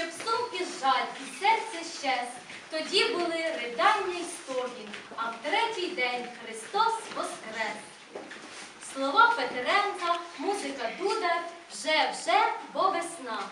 щоб сумки жаль і серце щез. Тоді були ридання й стогін, а в третій день Христос воскрес. Слова Петренка, музика Дудар, вже, вже, бо весна.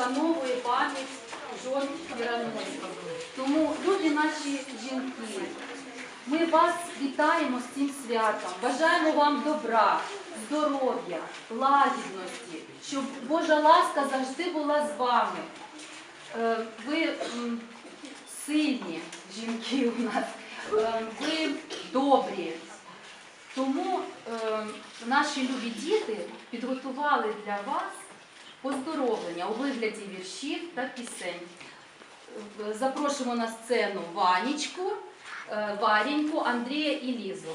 вшановує пам'ять жон Мираносів. Тому, люди наші жінки, ми вас вітаємо з цим святом, бажаємо вам добра, здоров'я, лагідності, щоб Божа ласка завжди була з вами. Е, ви сильні жінки у нас, е, ви добрі. Тому е, наші любі діти підготували для вас поздоровлення у вигляді віршів та пісень. Запрошуємо на сцену Ванічку, е, Варіньку, Андрія і Лізу.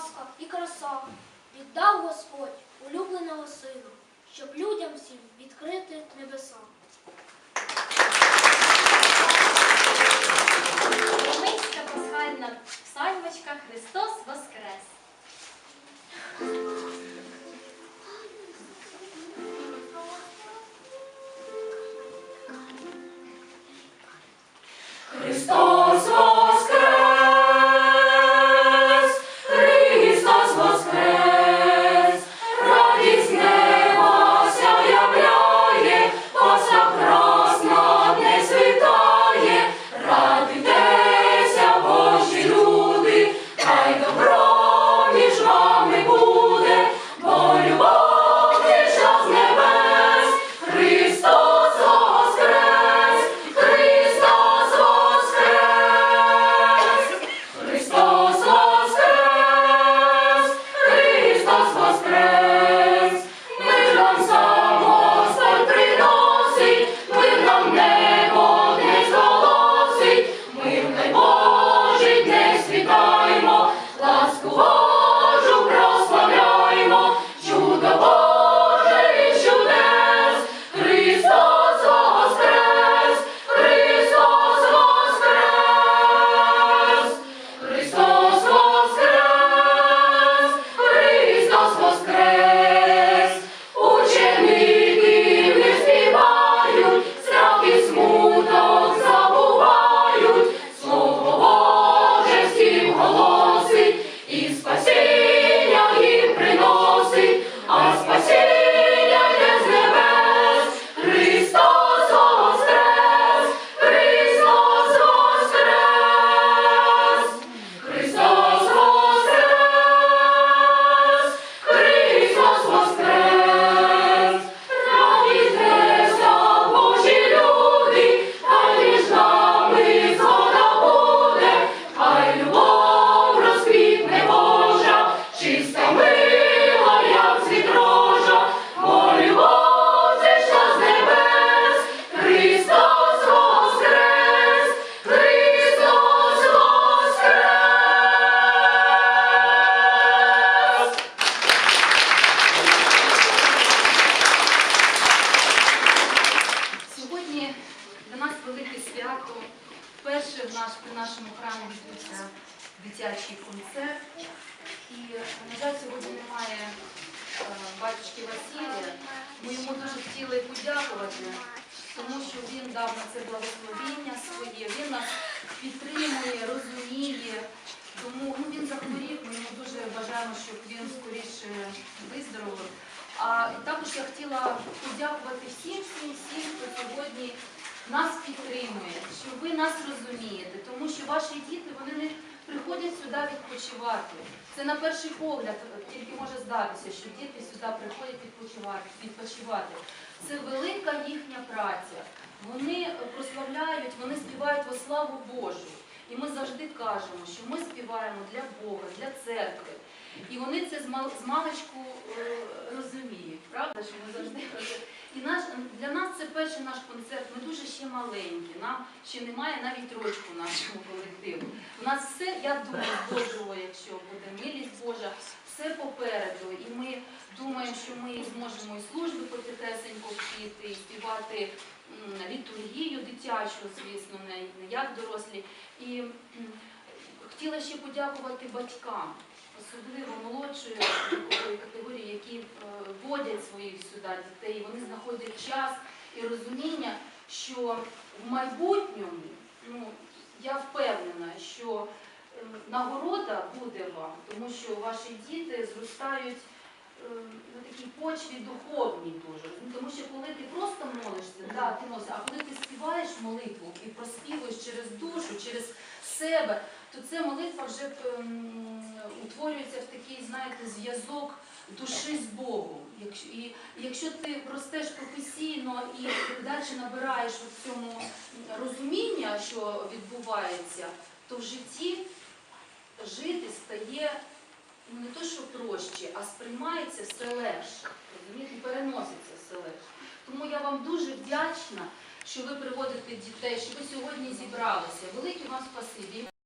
ласка, і краса. Віддав Господь улюбленого сина, щоб людям всім відкрити небеса. Коломийська пасхальна псальмочка Христос Воскрес. Тільки може здатися, що діти сюди приходять відпочивати. відпочивати. Це велика їхня праця. Вони прославляють, вони співають во славу Божу. І ми завжди кажемо, що ми співаємо для Бога, для церкви. І вони це з маличку е, розуміють, правда, що ми завжди. І наш, для нас це перший наш концерт. Ми дуже ще маленькі. Нам ще немає навіть рочку нашому колективу. У нас все, я думаю, Божого, якщо буде милість Божа, все попереду. І ми думаємо, що ми зможемо і служби потихесенько вчити, і співати літургію дитячу, звісно, не, як дорослі. І хотіла ще подякувати батькам особливо молодшої категорії, які е, водять своїх сюди дітей, вони знаходять час і розуміння, що в майбутньому, ну я впевнена, що нагорода буде вам, тому що ваші діти зростають е, на такій почві духовній дуже. Ну, Тому що коли ти просто молишся, да, ти молишся, а коли ти співаєш молитву і проспівуєш через душу, через себе, то ця молитва вже утворюється в такий, знаєте, зв'язок душі з Богом. Якщо, і якщо ти ростеш професійно і далі набираєш в цьому розуміння, що відбувається, то в житті жити стає ну, не то, що проще, а сприймається все легше. Розумієте, переноситься все легше. Тому я вам дуже вдячна, що ви приводите дітей, що ви сьогодні зібралися. Велике вам спасибі.